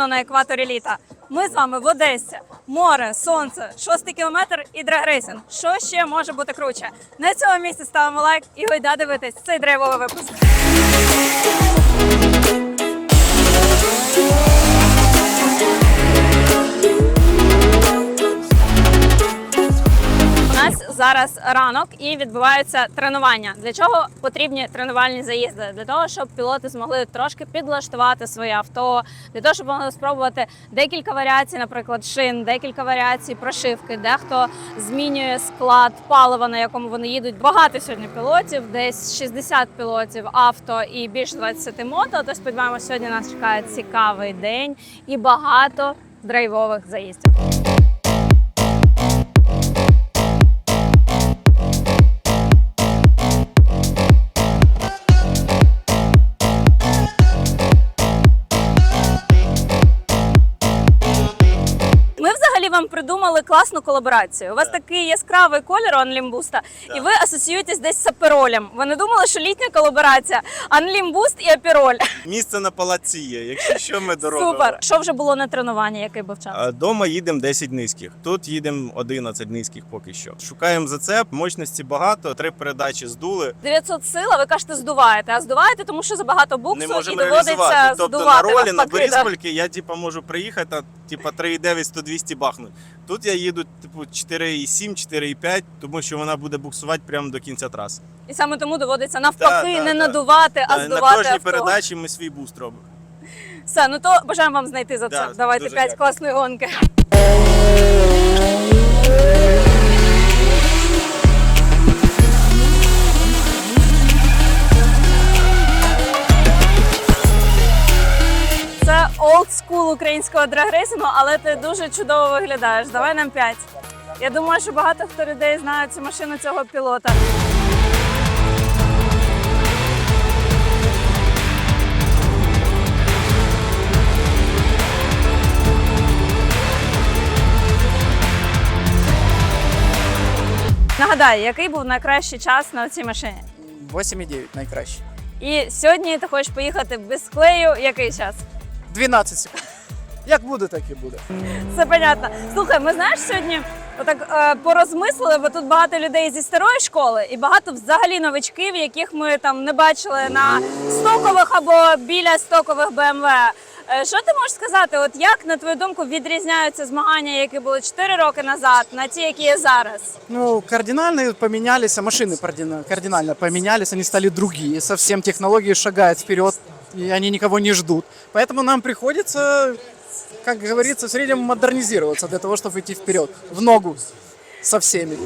рівно на екваторі літа. Ми з вами в Одесі. Море, сонце, шостий кілометр і драгрейсинг. Що ще може бути круче? На цьому місці ставимо лайк і гойда дивитись цей драйвовий випуск. Зараз ранок і відбуваються тренування. Для чого потрібні тренувальні заїзди? Для того, щоб пілоти змогли трошки підлаштувати своє авто, для того, щоб могли спробувати декілька варіацій, наприклад, шин, декілька варіацій прошивки. Дехто змінює склад палива, на якому вони їдуть. Багато сьогодні пілотів, десь 60 пілотів авто і більше 20 мото. Тож сподіваємося, сьогодні нас чекає цікавий день і багато драйвових заїздів. Вам придумали класну колаборацію. У вас такий яскравий колір Анлімбуста, і ви асоціюєтесь десь з аперолем. Ви не думали, що літня колаборація Анлімбуст і апероль. Місце на палаці є. Якщо що, ми доробимо. Супер. Що вже було на тренуванні, який був час? А Дома їдемо 10 низьких. Тут їдемо 11 низьких поки що. Шукаємо зацеп, мощності багато, три передачі здули. 900 сил, а ви кажете, здуваєте. А здуваєте, тому що забагато буксу Не і доводиться Тобто здувати. на ролі, на навпаки, да. Я типа можу приїхати, а, типа 3,9 100 200 бахнуть. Тут я їду типу 4,7, 4,5, тому що вона буде буксувати прямо до кінця траси. І саме тому доводиться навпаки Да, да, не да. надувати, а здувати. на кожній авто. передачі ми свій буст робимо. Все, ну то бажаємо вам знайти за це. Да, Давайте дуже 5 дякую. класної гонки. Це олд скул українського драгрейсингу, але ти дуже чудово виглядаєш. Давай нам 5. Я думаю, що багато хто людей знають цю машину цього пілота. Нагадай, який був найкращий час на цій машині? 8,9 найкраще. І сьогодні ти хочеш поїхати без клею. Який час? 12 секунд. Як буде, так і буде. Все понятно. Слухай, ми знаєш сьогодні отак е, порозмислили, бо тут багато людей зі старої школи і багато взагалі новичків, яких ми там не бачили на стокових або біля стокових BMW. Е, Що ти можеш сказати? От як на твою думку відрізняються змагання, які були 4 роки назад, на ті, які є зараз? Ну, кардинально поменялись, а машины кардина- кардинально поменялись, они стали другие. Совсем технологии шагают вперед, и они никого не ждут. Поэтому нам приходится, как говорится, в среднем модернизироваться для того, чтобы идти вперед, в ногу со всеми.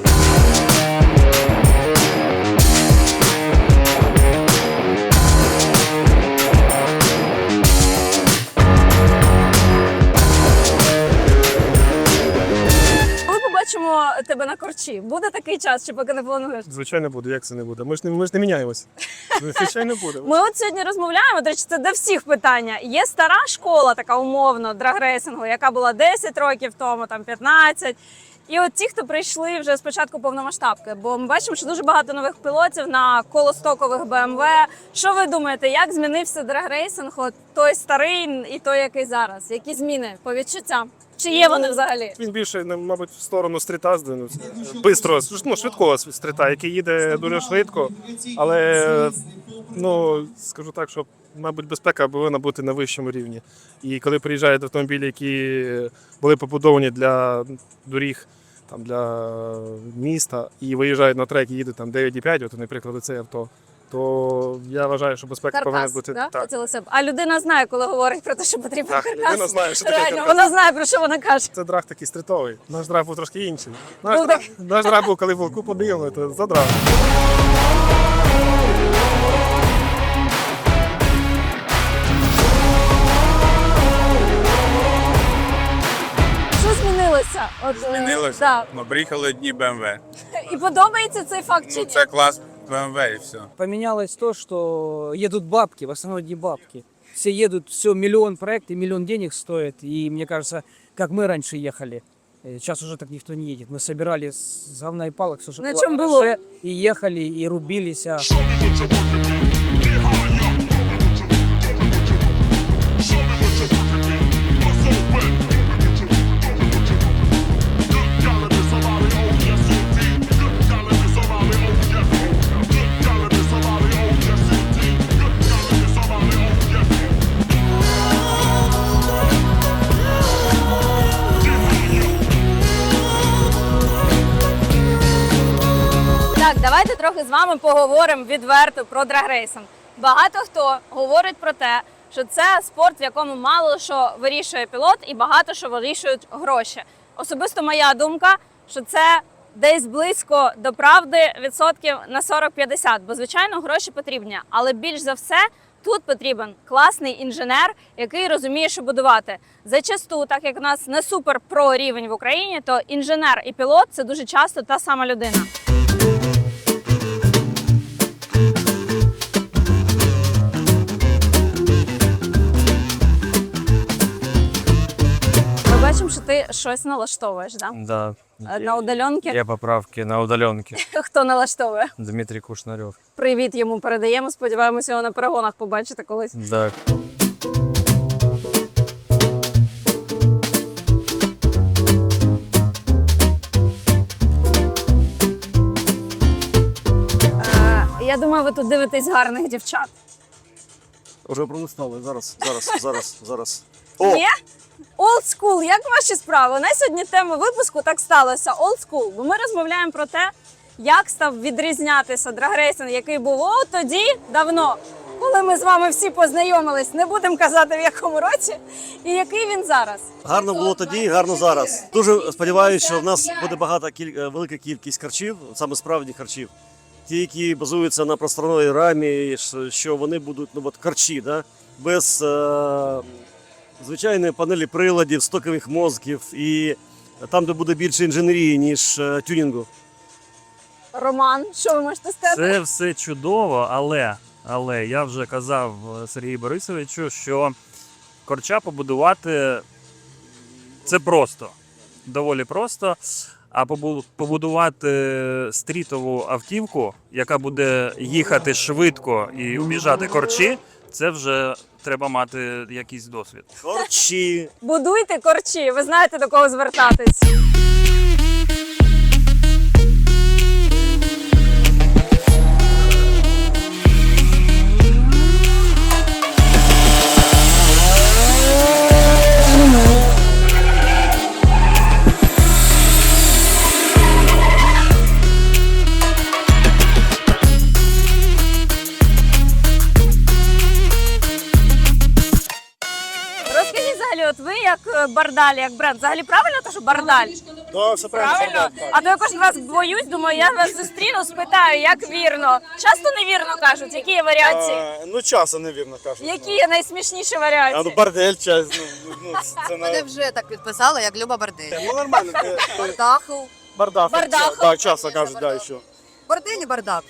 Побачимо тебе на корчі, буде такий час, чи поки не плануєш? Звичайно буде, як це не буде. Ми ж не ми ж не міняємося. Звичайно буде. Ми от сьогодні розмовляємо. До речі, це до всіх питання. Є стара школа, така умовно, драгрейсингу, яка була 10 років тому, там 15. І от ті, хто прийшли вже спочатку повномасштабки, бо ми бачимо, що дуже багато нових пілотів на колостокових BMW. Що ви думаєте, як змінився драгрейсинг? От той старий і той, який зараз? Які зміни по відчуттям? Чи є вони взагалі? Він більше, ну, мабуть, в сторону стріта здвинувся. Бистро, ну, швидкого стріта, який їде дуже швидко. Але ну, скажу так, що, мабуть, безпека повинна бути на вищому рівні. І коли приїжджають автомобілі, які були побудовані для доріг, там, для міста, і виїжджають на трек і їдуть там 9,5, от, наприклад, це авто, то я вважаю, що безпека повинна бути да? так. Хотіли себе. А людина знає, коли говорить про те, що потрібен Так, каркас. людина знає, що таке Реально, каркас. вона знає, про що вона каже. Це драг такий стрітовий. Наш драг був трошки інший. Наш, Ну, драг, наш драг був, коли волку подивили, то за драг. Що змінилося? От, е, Змінилося. Да. Ну, приїхали одні BMW. І подобається цей факт чи Ну, ні? це клас BMW і все. Поменялось то, что едут бабки, в основном не бабки. Все едут, все, миллион проектов, миллион денег стоит. И мне кажется, как мы раньше ехали, э, сейчас уже так никто не едет. Мы собирали с говна и палок, все, что На было чем в было? гараже, И ехали, и рубились. а трохи з вами поговоримо відверто про драгрейсинг. Багато хто говорить про те, що це спорт, в якому мало що вирішує пілот, і багато що вирішують гроші. Особисто моя думка, що це десь близько до правди відсотків на 40-50, бо звичайно гроші потрібні, але більш за все. Тут потрібен класний інженер, який розуміє, що будувати. Зачасту, так як у нас не супер про рівень в Україні, то інженер і пілот це дуже часто та сама людина. Ти щось налаштовуєш, да? Да. На удаленки. Є поправки на удаленки. Хто налаштовує? Дмитрий Кушнарев. Привіт йому передаємо. Сподіваємося, його на перегонах побачити колись. Да. Е, я думаю, ви тут дивитесь гарних дівчат. Уже пролистали. Зараз, зараз, зараз, зараз. Ні? Old school, як ваші справи? У нас сьогодні тема випуску так сталося. Old school. Бо ми розмовляємо про те, як став відрізнятися драгрейсинг, який був от тоді давно, коли ми з вами всі познайомились. Не будемо казати в якому році, і який він зараз. Гарно було тоді, гарно зараз. Дуже сподіваюся, що в нас буде багата кіль... е, велика кількість харчів, саме справжніх харчів. Ті, які базуються на просторовій рамі, що вони будуть ну, от, харчі, да? без е... звичайної панелі приладів, стокових мозків і там, де буде більше інженерії, ніж е, тюнінгу. Роман, що ви можете сказати? Це все чудово, але, але я вже казав е, Сергію Борисовичу, що корча побудувати це просто, доволі просто. А побу- побудувати стрітову автівку, яка буде їхати швидко і обіжати корчі, це вже треба мати якийсь досвід. Корчі. Будуйте корчі, ви знаєте до кого звертатись. Бардаль, як бренд, взагалі правильно те, що бардаль? Да, все Правильно? А то я кожен раз боюсь, думаю, я вас зустріну, спитаю, як вірно. Часто невірно кажуть, які є варіації? ну, часом, невірно кажуть. Які є найсмішніші варіації? бордель, час, ну, ну, це Мене вже так підписали, як Люба Бордель. Ну, нормально, Бардаху. бардак. Бардак. Так, часто кажуть, да, ще. Бордель і бардак.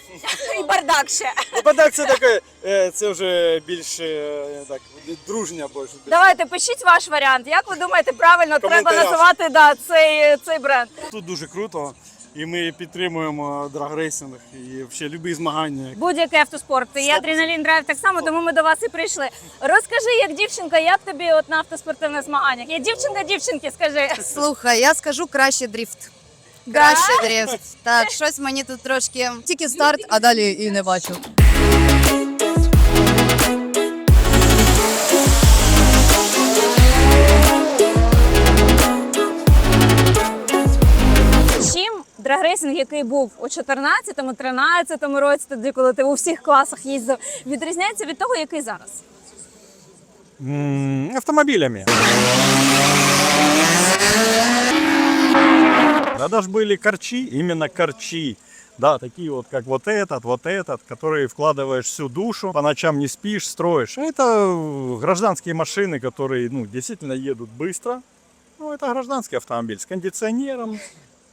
І бардак ще. Бардак це таке, е, це вже більш е, так, дружня більше. Давайте пишіть ваш варіант. Як ви думаєте, правильно треба Коментарях. називати да, цей, цей бренд? Тут дуже круто, і ми підтримуємо драгрейсинг і взагалі любі змагання. Будь-який автоспорт. І адреналін драйв так само, тому ми до вас і прийшли. Розкажи, як дівчинка, як тобі от на автоспортивних змаганнях? Я дівчинка дівчинки, скажи. Слухай, я скажу краще дріфт. Краще дріфт. Так, щось мені тут трошки. Тільки старт, а далі і не бачу. Чим драгрейсинг, який був у 14-13 році, тоді, коли ти у всіх класах їздив, відрізняється від того, який зараз? автомобилями. Да даже были корчи, именно корчи. Да, такие вот, как вот этот, вот этот, которые вкладываешь всю душу, по ночам не спишь, строишь. А Это э, гражданские машины, которые, ну, действительно едут быстро. Ну, это гражданский автомобиль с кондиционером.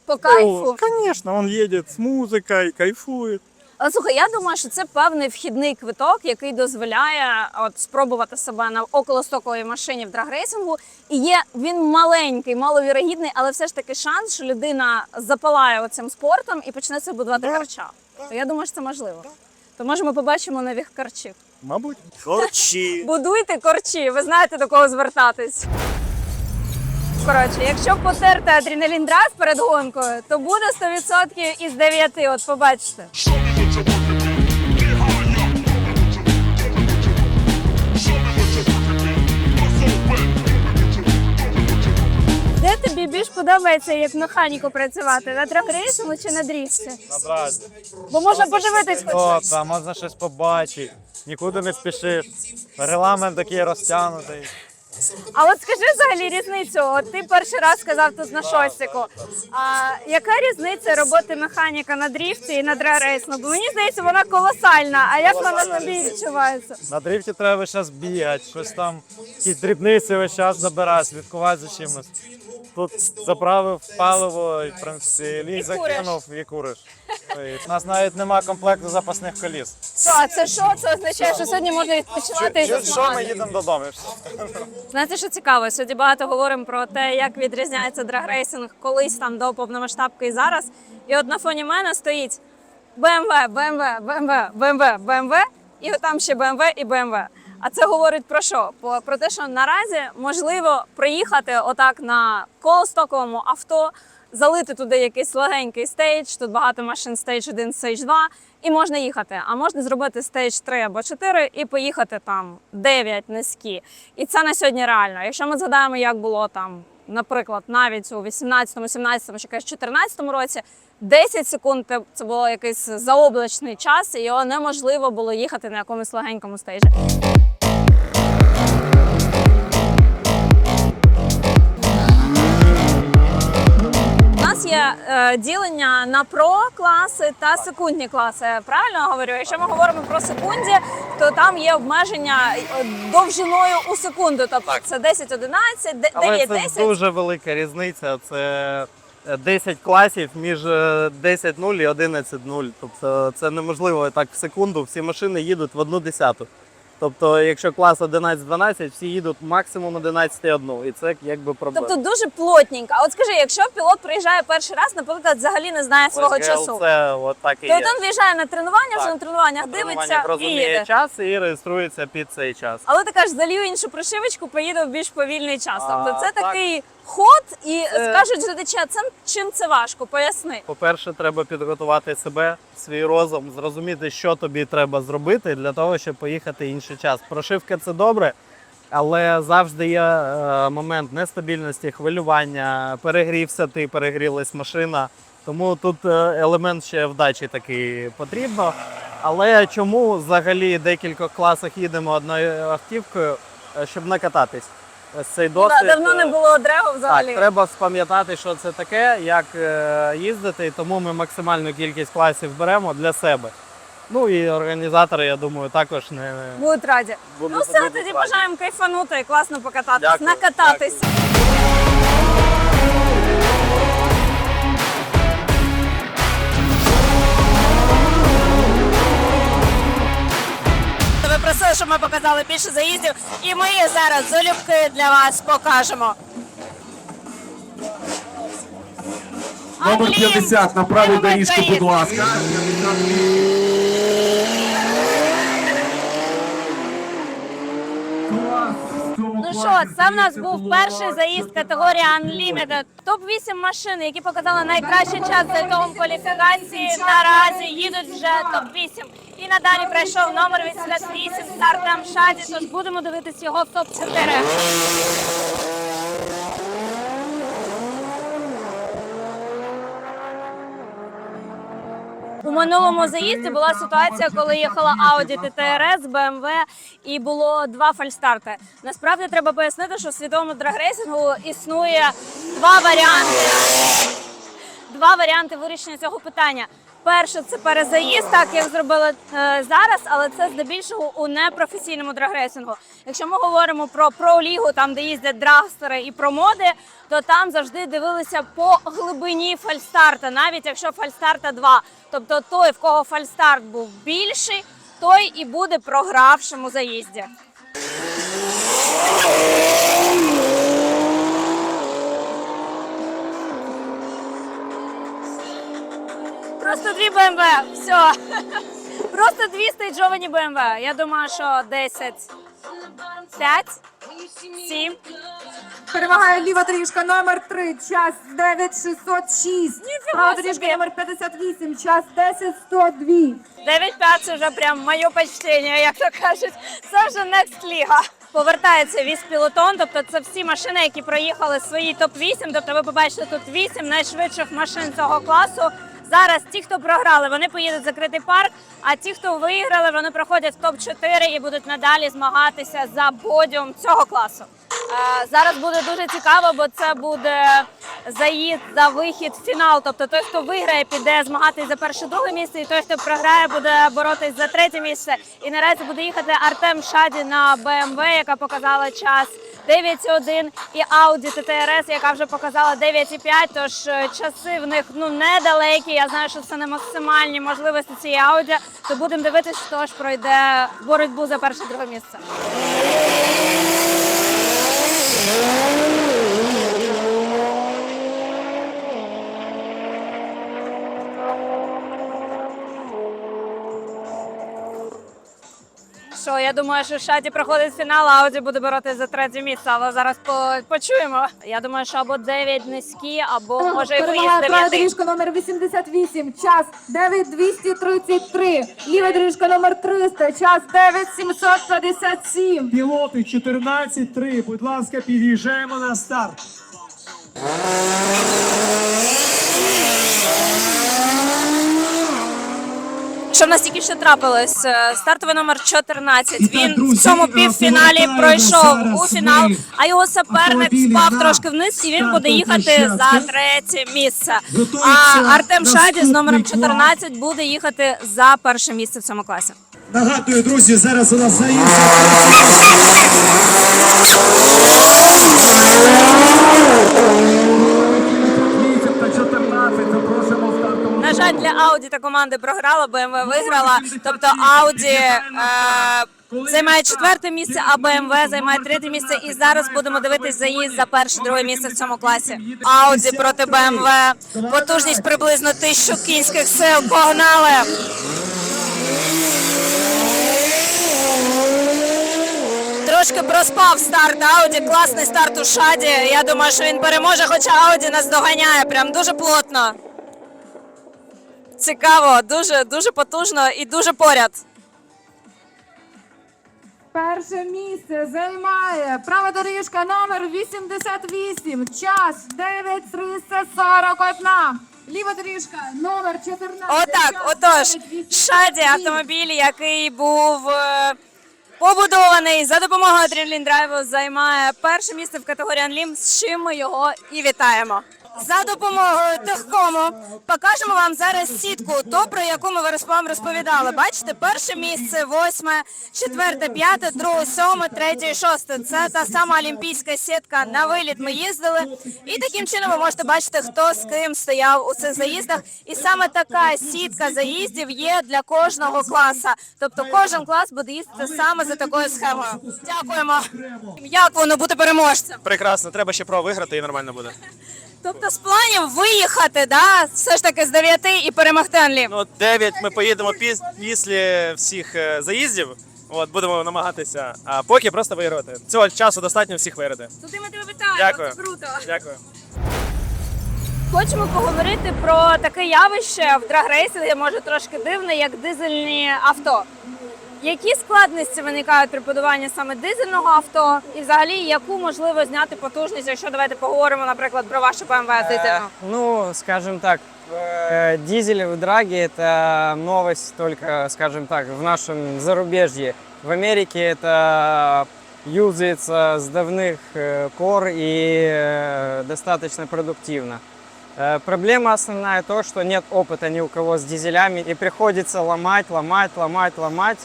По кайфу. Ну, конечно, он едет с музыкой, кайфует. Але слухай, я думаю, що це певний вхідний квиток, який дозволяє от спробувати себе на околостоковій машині в драгрейсингу. І є він маленький, маловірогідний, але все ж таки шанс, що людина запалає оцим спортом і почне це будувати харча. То я думаю, що це можливо. То може ми побачимо нових карчів. Мабуть. Харчі. Будуйте корчі, ви знаєте до кого звертатись. Коротше, якщо потерти адреналін драйв перед гонкою, то буде 100% із 9, от побачите. Тобі більш подобається? як механіку працювати? На трьохрейсовому чи на дріфті? Одразу. Бо можна подивитись хоч. О, можна щось побачити. Нікуди не спішиш. Регламент такий розтягнутий. А от скажи взагалі різницю. От ти перший раз сказав тут на шостику. А яка різниця роботи механіка на дріфті і на драгрейсну? Бо мені здається, вона колосальна. А як вона на тобі відчувається? На дрифті треба весь час бігати, щось там, якісь дрібниці весь час забирати, слідкувати за чимось. Тут заправив паливо і, в принципі, І закинув і куриш. У нас навіть нема комплекту запасних коліс. Що, а це що? Це означає, що сьогодні можна відпочивати і Що, що ми їдемо додому? і все. Знаєте, що цікаво? Сьогодні багато говоримо про те, як відрізняється драгрейсинг колись там до повномасштабки і зараз. І от на фоні мене стоїть BMW, BMW, BMW, BMW, BMW, і там ще BMW і BMW. А це говорить про що? Про те, що наразі можливо проїхати отак на колостоковому авто, залити туди якийсь легенький стейдж, тут багато машин стейдж 1, стейдж 2, і можна їхати. А можна зробити стейдж 3 або 4 і поїхати там 9 низькі. І це на сьогодні реально. Якщо ми згадаємо, як було там, наприклад, навіть у 18-му, 17-му, чи якось 14-му році, 10 секунд це- було якийсь заоблачний час, і його неможливо було їхати на якомусь легенькому стейджі. Є е, ділення на про класи та секундні класи. Правильно я говорю? Якщо ми говоримо про секунді, то там є обмеження е, довжиною у секунду. Тобто це 10, 11, де- 9, 10. Це дуже велика різниця. Це 10 класів між 10.0 і 11.0. Тобто це неможливо так в секунду. Всі машини їдуть в одну десяту. Тобто, якщо клас 11-12, всі їдуть максимум 11,1. І це якби проблема. Тобто дуже плотненько. А от скажи, якщо пілот приїжджає перший раз, наприклад, взагалі не знає свого часу, Це от так і то є. він виїжджає на тренування, вже на тренуваннях На дивиться тренуваннях і розуміє їде. час і реєструється під цей час. Але ти кажеш, залью іншу прошивочку, поїду в більш повільний час. А, Тобто це так. такий ход, і скажуть це чим це важко? Поясни. По-перше, треба підготувати себе, свій розум, зрозуміти, що тобі треба зробити для того, щоб поїхати інший час. Прошивка це добре, але завжди є е, момент нестабільності, хвилювання, перегрівся ти, перегрілась машина. Тому тут е, елемент ще вдачі такий потрібно. Але чому взагалі декількох класах їдемо одною автівкою, Е, щоб накататись? Ось цей досвід. Да, давно не е, було дрегу взагалі. так, треба спам'ятати, що це таке, як е, їздити, і тому ми максимальну кількість класів беремо для себе. Ну і організатори, я думаю, також не Будуть раді. будуть Ну все, будуть тоді раді. бажаємо кайфанути класно покататись, Дякую, накататись. Ви просили, щоб ми показали більше заїздів, і ми зараз залюбки для вас покажемо. Номер Англієм 50 на правій доріжці, будь ласка. Ну що, це в нас був перший заїзд категорії Unlimited. Топ-8 машин, які показали найкращий час за того кваліфікації, наразі їдуть вже топ-8. І надалі пройшов номер 88 старт Амшаді, тож будемо дивитись його в топ-4. У минулому заїзді була ситуація, коли їхала Audi TTRS, BMW і було два фальстарти. Насправді треба пояснити, що в світовому драгрейсингу існує два варіанти. Два варіанти вирішення цього питання. Перше це перезаїзд, так як зробили е, зараз, але це здебільшого у непрофесійному драгрейсингу. Якщо ми говоримо про про-лігу, там де їздять драгстери і про моди, то там завжди дивилися по глибині фальстарта, навіть якщо фальстарта 2. Тобто той, в кого фальстарт був більший, той і буде програвшим у заїзді. Просто дві БМВ. Все. Просто дві стейджовані БМВ. Я думаю, що 10, 5, 7. Перемагає ліва доріжка номер 3, час 9606. Права собі. доріжка номер 58, час 10102. 9-5 це вже прям моє почтення, як то кажуть. Це вже next ліга. повертається віз пілотон, тобто це всі машини, які проїхали свої топ-8. Тобто ви побачите тут 8 найшвидших машин цього класу. Зараз ті, хто програли, вони поїдуть в закритий парк. А ті, хто виграли, вони проходять в топ 4 і будуть надалі змагатися за подіум цього класу. Е, Зараз буде дуже цікаво, бо це буде заїзд за вихід в фінал. Тобто той, хто виграє, піде змагатись за перше друге місце, і той, хто програє, буде боротись за третє місце. І наразі буде їхати Артем Шаді на BMW, яка показала час 9,1, і Audi TTRS, яка вже показала 9,5. Тож е, часи в них ну недалекі. Я знаю, що це не максимальні можливості цієї Audi. То будемо дивитися, хто ж пройде боротьбу за перше друге місце. Що я думаю, що Шаді проходить фінал, а Ауді буде боротися за третє місце, але зараз по- почуємо. Я думаю, що або 9 низькі, або може і виїзд Перемагає права 9. доріжка номер 88, час 9,233. Ліва доріжка номер 300, час 9,757. Пілоти 14-3, будь ласка, під'їжджаємо на старт. Що в нас тільки що трапилось? Е, Стартовий номер 14. Так, Він в цьому е, півфіналі пройшов у фінал, а його суперник спав трошки вниз, і він буде їхати за третє місце. А Артем Шаді з номером 14 буде їхати за перше місце в цьому класі. Нагадую, друзі, зараз у нас заїзд. та 14, запрошуємо в Для Audi та команди програла, BMW виграла. Тобто Audi е, займає четверте місце, а BMW займає третє місце. І зараз будемо дивитись заїзд за перше, друге місце в цьому класі. Audi проти BMW. Потужність приблизно тисячу кінських сил. Погнали! Трошки проспав старт Audi. Класний старт у Шаді. Я думаю, що він переможе, хоча Audi нас доганяє. Прям дуже плотно. Цікаво, дуже дуже потужно і дуже поряд. Перше місце займає права доріжка номер 88, час 9,341. Ліва доріжка номер 14. Отак, отож, Шаді автомобіль, який був е, побудований за допомогою Adrenaline Drive, займає перше місце в категорії Unlim, з чим ми його і вітаємо. За допомогою Техкому покажемо вам зараз сітку, ту, про яку ми вам розповідали. Бачите, перше місце, восьме, четверте, п'яте, друге, сьоме, третє шосте. Це та сама олімпійська сітка. На виліт ми їздили. І таким чином ви можете бачити, хто з ким стояв у цих заїздах. І саме така сітка заїздів є для кожного класу. Тобто кожен клас буде їздити саме за такою схемою. Дякуємо. Як воно бути переможцем? Прекрасно, треба ще про виграти і нормально буде. Тобто з планів виїхати, да, все ж таки з 9 і перемогти Анлі. Ну, 9 ми поїдемо піс- після всіх е, заїздів. От будемо намагатися, а поки просто виграти. Цього часу достатньо всіх виграти. Туди ми тебе вітаємо, Дякую. це круто. Дякую. Хочемо поговорити про таке явище в драгрейсингі, може трошки дивне, як дизельні авто. Які складності виникають при будуванні саме дизельного авто, і взагалі яку можливо зняти потужність, якщо давайте поговоримо, наприклад, про вашу BMW дизельну? Ну, скажем так, э, дизель в драге – это новость только, скажем так, в нашем зарубежье. В Америке это юзается с давных э, пор и э, достаточно продуктивно. Э, Проблема основная то, что нет опыта ни у кого с дизелями, и приходится ломать, ломать, ломать, ломать,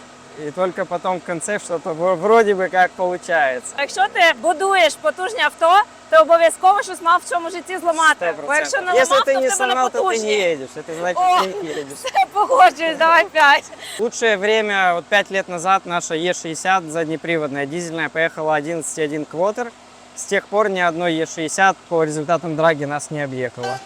и только потом в конце что-то в- вроде бы как получается. Якщо ти будуєш потужні авто, ти обов'язково щось мав в цьому житті зламати. Бо якщо не Если ламав, ты то не в тебе не сломал, то ты не потужні. едешь. Это значит, О! ты не едешь. Все, погоджуюсь, давай п'ять. Лучшее время, вот 5 лет назад, наша Е60 заднеприводная дизельная поехала 11,1 квотер. С тех пор ни одной Е60 по результатам драги нас не объехало.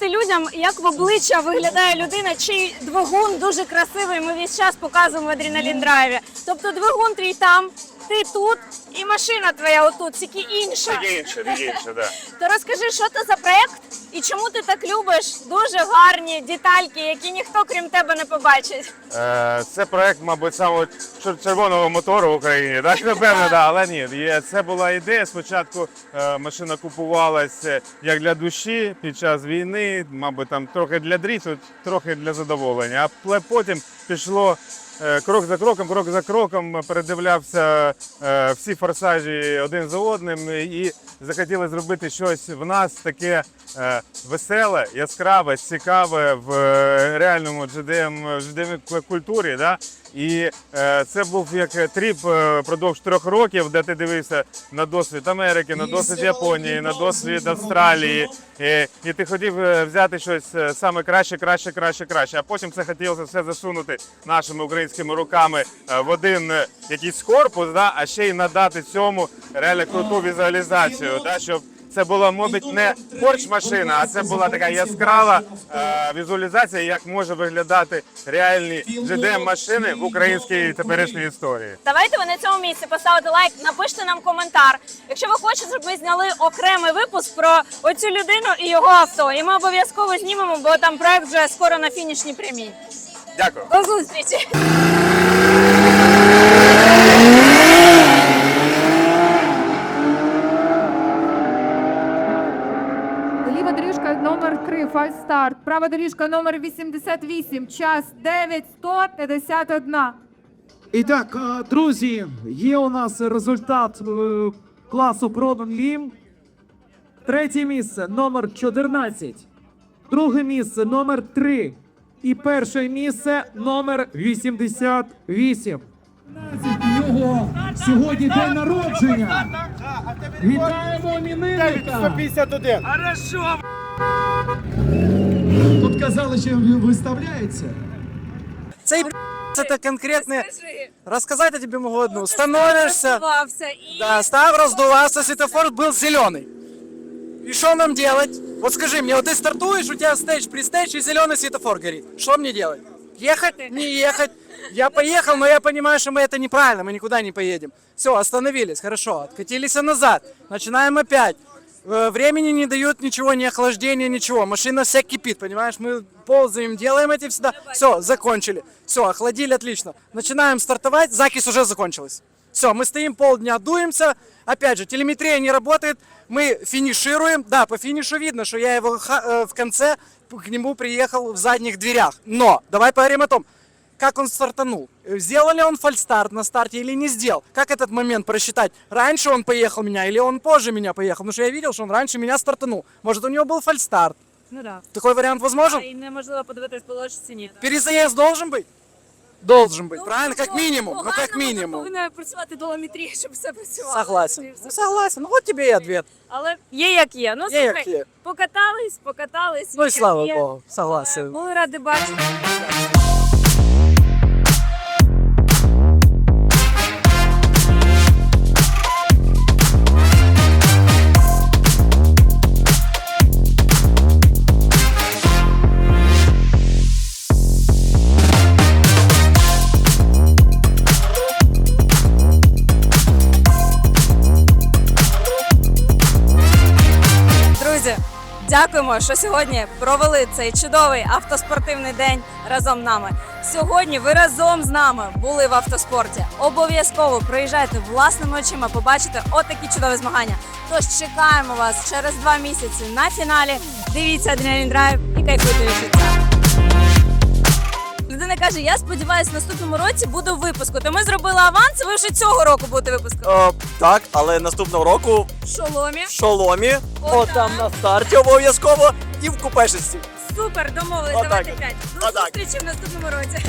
Представити людям, як в обличчя виглядає людина, чий двигун дуже красивий. Ми весь час показуємо в адреналін драйві. Тобто двигун твій там, ти тут, і машина твоя отут, тільки інша. Інше, інше, да. То розкажи, що це за проект І чому ти так любиш дуже гарні детальки, які ніхто крім тебе не побачить? Е, Це проект, мабуть, чер- червоного мотору в Україні. Так, напевно, да, але ні. Є- Це була ідея. Спочатку е, машина купувалася як для душі під час війни, мабуть, там трохи для дріту, трохи для задоволення. А пле- потім пішло. Е, Крок за кроком, крок за кроком передивлявся е, всі форсажі один за одним і захотіли зробити щось в нас таке е, веселе, яскраве, цікаве в реальному GDM, GDM культурі. Да? І е, це був як тріп е, продовж трьох років, де ти дивився на досвід Америки, на досвід Японії, на досвід Австралії. І, і ти хотів е, взяти щось е, саме краще, краще, краще, краще. А потім це хотілося все засунути нашими українськими руками е, в один е, якийсь корпус, да? а ще й надати цьому реально круту візуалізацію, да? щоб це була, мабуть, не порч-машина, а це була така яскрава е, візуалізація, як може виглядати реальні GDM-машини в українській теперішній історії. Давайте ви на цьому місці поставите лайк, напишіть нам коментар. Якщо ви хочете, щоб ми зняли окремий випуск про оцю людину і його авто. І ми обов'язково знімемо, бо там проект вже скоро на фінішній прямій. Дякую. До зустрічі! Ліва доріжка номер 3, фальстарт. Права доріжка номер 88, час 951. І так, е, друзі, є у нас результат е, класу Продон Лім. Третє місце номер 14. Друге місце номер 3. І перше місце номер 88. Його сьогодні день народження. Вітаємо іменинника. 151. Тут казали, що він виставляється. Цей это конкретные... Рассказать я тебе могу одну. Становишься... і Да, став раздуваться, светофор был зеленый. И что нам делать? Вот скажи мне, вот ты стартуешь, у тебя стейдж при стейдж и зеленый светофор горит. Что мне делать? Ехать? Не ехать? Я поехал, но я понимаю, что мы это неправильно, мы никуда не поедем. Все, остановились, хорошо, откатились назад. Начинаем опять. Э, Времени не дают ничего, ни охлаждения, ничего. Машина вся кипит, понимаешь? Мы ползаем, делаем эти всегда. Все, закончили. Все, охладили, отлично. Начинаем стартовать, закись уже закончилась. Все, мы стоим полдня, дуемся. Опять же, телеметрия не работает. Мы финишируем. Да, по финишу видно, что я его ха- э, в конце к нему приехал в задних дверях. Но давай поговорим о том, как он стартанул. Э, Сделал ли он фальстарт на старте или не сделал? Как этот момент просчитать? Раньше он поехал меня или он позже меня поехал? Потому что я видел, что он раньше меня стартанул. Может, у него был фальстарт. Ну так. Такой вариант возможен? І неможливо подивитись по лошці ні. Перезаезд должен быть? Должен быть, правильно? Как минимум. Ну, как минимум. Повинна працювати долометрія, щоб все працювало. Согласен. Ну, согласен. Вот тебе и ответ. Але є як є. Ну, Є як слухай, є. покатались, покатались. Ну и як слава є. богу. Согласен. Були раді бачити. Дякуємо, що сьогодні провели цей чудовий автоспортивний день разом з нами. Сьогодні ви разом з нами були в автоспорті. Обов'язково приїжджайте власними очима, побачите отакі чудові змагання. Тож чекаємо вас через два місяці на фіналі. Дивіться Адреналін Драйв і кайфуйте від життя. Каже: я сподіваюся, в наступному році буду в випуску. То ми зробили аванс. Ви вже цього року будете випуску. випуску. так, але наступного року В шоломі. в шоломі, Отак. отам на старті обов'язково і в купешості. Супер, домовились. Отак. Давайте п'ять. До Отак. зустрічі в наступному році.